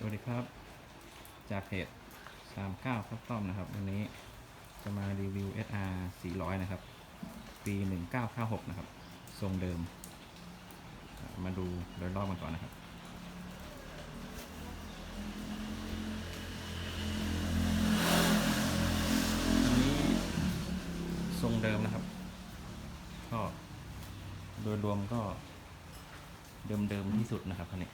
สวัสดีครับ จากเพจ39ข้าวต้อมนะครับ วันนี้จะมารีวิว SR 400 นะครับ ปี 1996 นะครับ ทรงเดิม มาดูโดยรอบกันก่อนนะครับอันนี้ทรงเดิมนะครับ ก็โดยรวมก็เดิมๆที่สุดนะครับคันนี้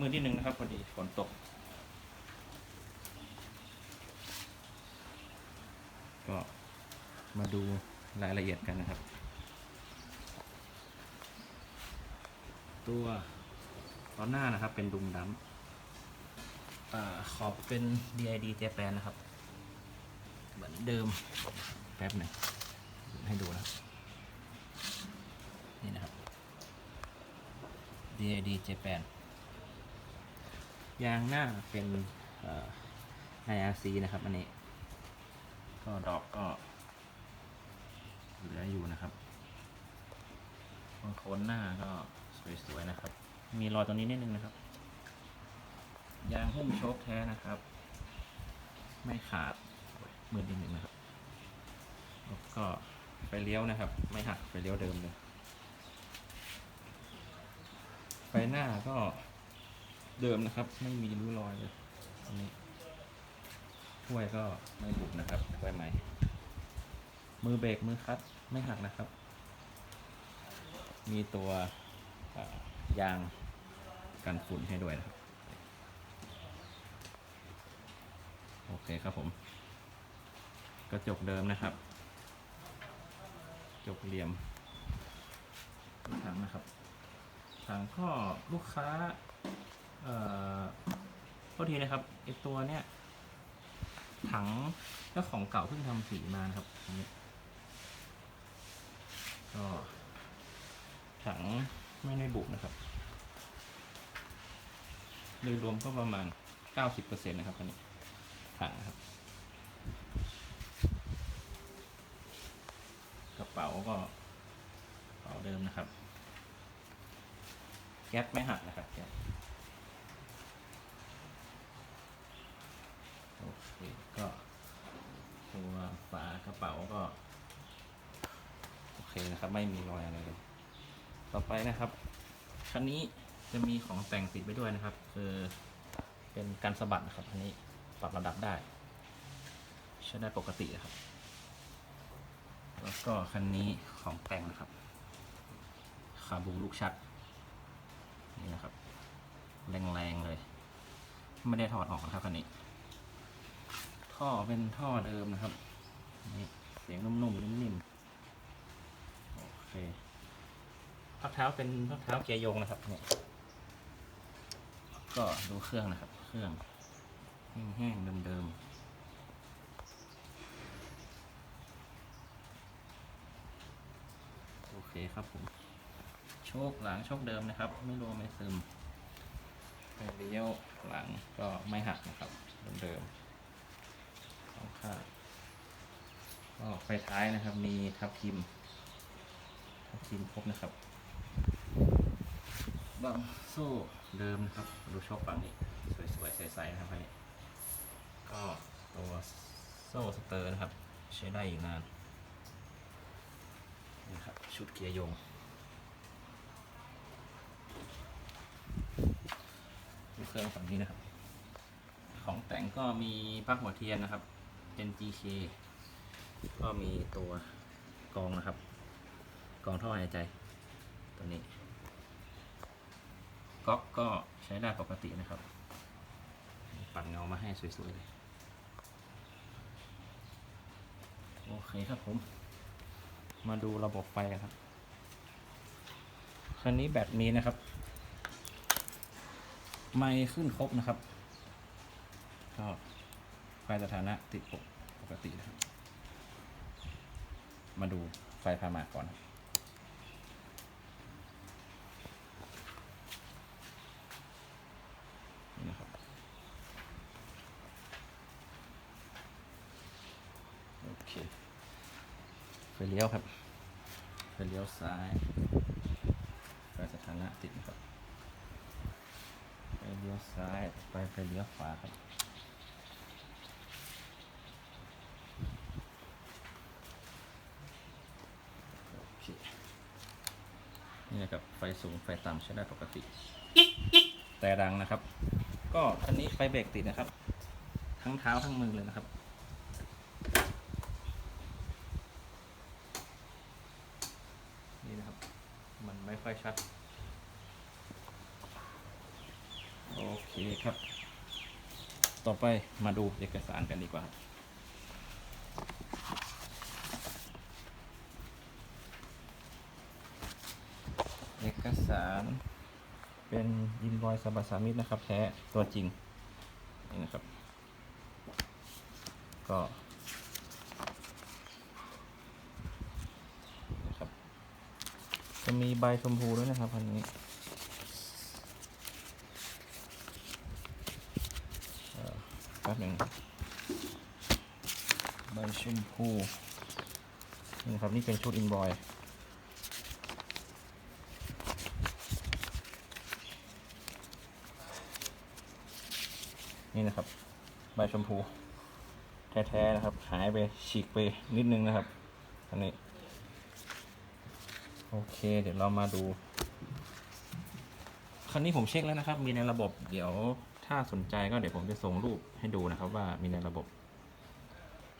มือที่หนึ่งนะครับพอดีฝนตกก็มาดูรายละเอียดกันนะครับ ตัวล้อหน้านะครับเป็นดุมดัมอาขอบเป็น DID เจแปนนะครับ เหมือนเดิม แป๊บหนึ่งให้ดูนะครับ นี่นะครับ DID เจแปน ยางหน้าเป็นเอ่อ IRC นะครับอันนี้ ก็ดอกก็เหลืออยู่นะครับบางโคนหน้าก็สวยๆนะครับ มีรอยตรงนี้นิดนึงนะครับ ยางหุ้มโชคแท้นะครับ ไม่ขาดมือนิดนึงนะครับก็ไฟเลี้ยวนะครับ ไม่หักไฟเลี้ยวเดิมเลย ไฟหน้าก็ เดิมนะครับ ไม่มีริ้วรอยเลยอันนี้ถ้วยก็ไม่บุบนะครับถ้วยใหม่ มือเบรกมือคัตไม่หักนะครับ มีตัวยางกันฝุ่นให้ด้วยนะครับ โอเคครับผม กระจกเดิมนะครับกระจกเหลี่ยมถังนะครับถังก็ลูกค้า เอ่อโทษทีนะครับไอตัวเนี้ยถังเจ้าของเก่าเพิ่งทำสีมานะครับอันนี้ก็ถังไม่ได้บุบนะครับโดยรวมก็ประมาณ 90%นะครับอันนี้ถังนะครับ กระเป๋าก็กระเป๋าเดิมนะครับ แก๊ปไม่หักนะครับแก๊ป โอเค ก็ตัวฝากระเป๋าก็ โอเคนะครับ ไม่มีรอยอะไรเลย ต่อไปนะครับคันนี้จะมีของแต่งติดไปด้วยนะครับ คือเป็นการสะบัดนะครับอันนี้ปรับระดับได้ใช้ได้ปกตินะครับ แล้วก็คันนี้ของแต่งนะครับคาบูลูกชัดนี่นะครับ แรงๆเลย ไม่ได้ถอดออกนะครับคันนี้ ท่อเป็นท่อเดิมนะครับนี่เสียงนุ่มๆนิ่มๆโอเคพักเท้าเป็นพักเท้าเกียร์โยงนะครับเนี่ยก็ดูเครื่องนะครับ เครื่องแห้งๆเดิมๆโอเคครับผม โชคหลังโชคเดิมนะครับ ไม่รัวไม่ซึมเลี้ยวหลังก็ไม่หักนะครับเดิมๆสองข้างก็ ไฟท้ายนะครับ มีทับทิมทับทิมครบนะครับบังโซ่เดิมนะครับ ดูชอบฝั่งนี้ สวยๆ ใสๆนะครับนี้ก็ตัวโซ่สเตอร์นะครับ ใช้ได้อีกนานนี่ครับ ชุดเกียร์โยงดูเครื่องฝั่งนี้นะครับ ของแต่งก็มีปลั๊กหัวเทียนนะครับเป็น GK ก็มีตัวกองนะครับ กองท่อหายใจ ตัวนี้ก๊อกก็ใช้ได้ปกตินะครับ ปัดเงามาให้สวยๆเลย โอเคครับผม มาดูระบบไฟกันครับ คันนี้แบตมีนะครับ ไม่ขึ้นครบนะครับ ก็ไฟสถานะติดปกตินะครับ มาดูไฟพามาก่อนนะครับโอเคไฟเลี้ยวครับไฟเลี้ยวซ้ายไฟสถานะติดนะครับไฟเลี้ยวซ้ายไปไฟเลี้ยวขวาครับ โอเค นี่นะครับ ไฟ สูงไฟต่ำใช้ได้ปกติ แต่ดังนะครับ ก็คันนี้ไฟเบรกติดนะครับ ทั้งเท้าทั้งมือเลยนะครับ นี่นะครับ มันไม่ค่อยชัด โอเคครับ ต่อไปมาดูเอกสารกันดีกว่าครับเอกสาร เป็นอิน o อยสบัสามิตนะครับ แท้ตัวจริงนี่นะครับ ก็นะครับ จะมีใบชมพูด้วยนะครับอันนี้อ่อแป๊บหนึ่งใบชมพูนี่นะครับ นี่เป็นชุดอินบอย นี่นะครับ ใบชมพู แท้ๆนะครับ หายไปฉีกไปนิดนึงนะครับอันนี้ โอเค เดี๋ยวเรามาดู คันนี้ผมเช็คแล้วนะครับ มีในระบบ เดี๋ยวถ้าสนใจก็เดี๋ยวผมจะส่งรูปให้ดูนะครับ ว่ามีในระบบ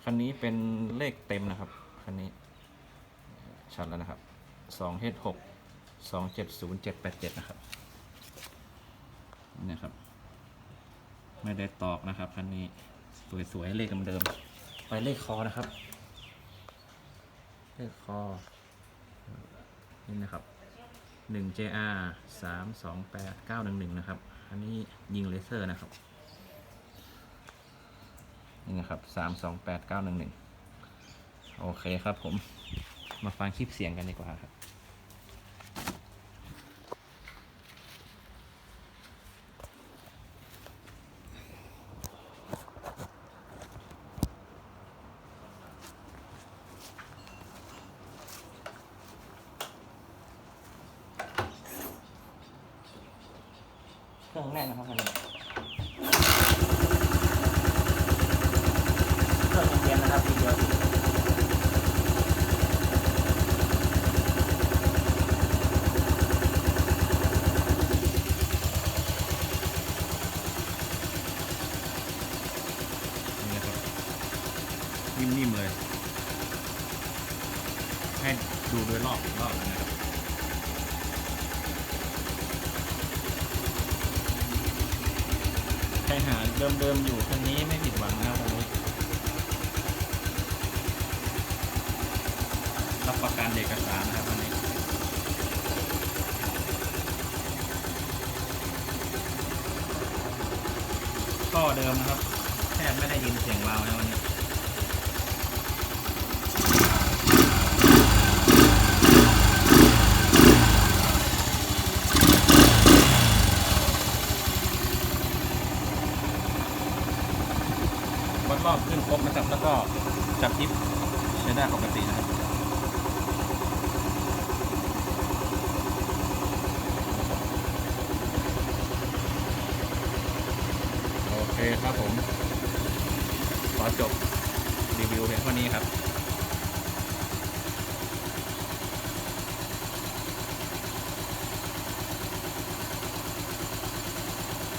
คันนี้เป็นเลขเต็มนะครับ คันนี้ ชัดแล้วนะครับสองเฮดหกสองเจ็ดศูนย์เจ็ดแปดเจ็ดนะครับ นี่นะครับ ไม่ได้ตอกนะครับคันนี้สวยๆเลขเดิมไปเลขคอนะครับ เลขคอนี่นะครับหนึ่ง JR สามสองแปดเก้าหนึ่งหนึ่งนะครับ อันนี้ยิงเลเซอร์นะครับ นี่นะครับสามสองแปดเก้าหนึ่งหนึ่งโอเคครับผม มาฟังคลิปเสียงกันดีกว่าครับ รื่องแน่นนะครับคันนี้เครื่องเย็นๆนะครับทีเดียวนี่นะครับนิ่มๆเลย ให้ดูโดยรอบอีกรอบนะครับ ใครหาเดิมๆอยู่คันนี้ไม่ผิดหวังนะครับผมรับประกันเอกสารนะครับคันนี้ก็เดิมนะครับ แทบไม่ได้ยินเสียงวาวนะวันนี้ วัดรอบขึ้นครบนะครับ แล้วก็จับทิปใช้ได้ปกตินะครับโอเคครับผมขอจบรีวิวเพียงเท่านี้ครับ